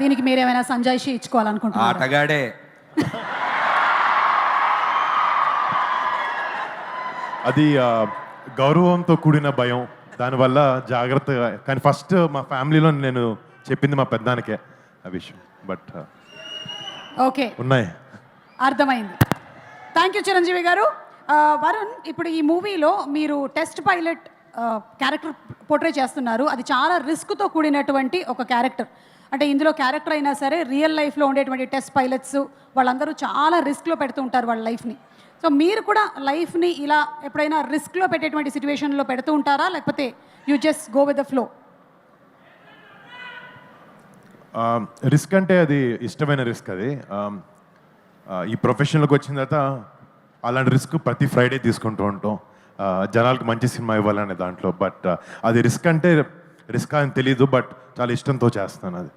దీనికి మీరు ఏమైనా సంజాయిషి ఇచ్చుకోవాలనుకుంటున్నారు? ఆటగాడే. అది ఆ, గౌరవంతో కూడిన భయం. దానివల్ల జాగ్రత్తగా కానీ ఫస్ట్ మా ఫ్యామిలీలో నేను చెప్పింది మా పెద్దానికే ఆ విషయం. But okay. ఉన్నాయి. అర్థమైంది. థ్యాంక్ యూ చిరంజీవి గారు. ఆ, వరుణ్ ఇప్పుడు ఈ మూవీలో మీరు టెస్ట్ పైలట్ క్యారెక్టర్ పోర్ట్రే చేస్తున్నారు. అది చాలా రిస్క్తో కూడినటువంటి ఒక క్యారెక్టర్ అంటే ఇందులో క్యారెక్టర్ అయినా సరే రియల్ లైఫ్లో ఉండేటువంటి టెస్ట్ పైలట్స్ వాళ్ళందరూ చాలా రిస్క్లో పెడుతూ ఉంటారు వాళ్ళ లైఫ్ని సో మీరు కూడా లైఫ్ని ఇలా ఎప్పుడైనా రిస్క్లో పెట్టేటువంటి సిచ్యువేషన్లో పెడుతూ ఉంటారా? లేకపోతే you just go with the flow risk అంటే అది ఇష్టమైన రిస్క్ అది. ఈ ప్రొఫెషన్లోకి వచ్చిన తర్వాత అలాంటి రిస్క్ ప్రతి ఫ్రైడే తీసుకుంటూ ఉంటాం. జనాలకు మంచి సినిమా ఇవ్వాలనే దాంట్లో. బట్ అది రిస్క్ అంటే రిస్క్ అని తెలీదు బట్ చాలా ఇష్టంతో చేస్తాను అది.